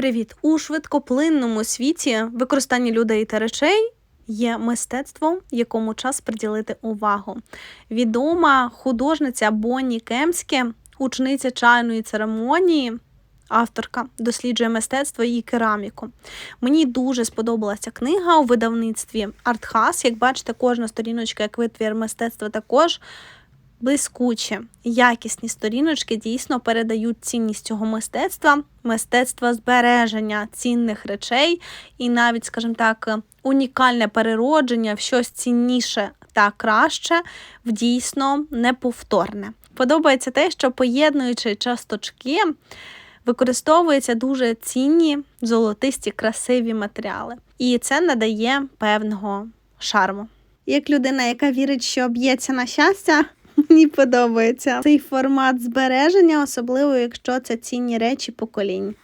Привіт! У швидкоплинному світі використання людей та речей є мистецтвом, якому час приділити увагу. Відома художниця Бонні Кемське, учениця чайної церемонії. Авторка досліджує мистецтво і кераміку. Мені дуже сподобалася книга у видавництві Артхас. Як бачите, кожна сторіночка як витвір мистецтва також блискучі, якісні сторіночки дійсно передають цінність цього мистецтва, мистецтва збереження цінних речей, і навіть, скажімо так, унікальне переродження в щось цінніше та краще, в дійсно неповторне. Подобається те, що поєднуючи часточки. Використовуються дуже цінні, золотисті, красиві матеріали, і це надає певного шарму. Як людина, яка вірить, що б'ється на щастя, Мені подобається цей формат збереження, особливо якщо це цінні речі поколінь.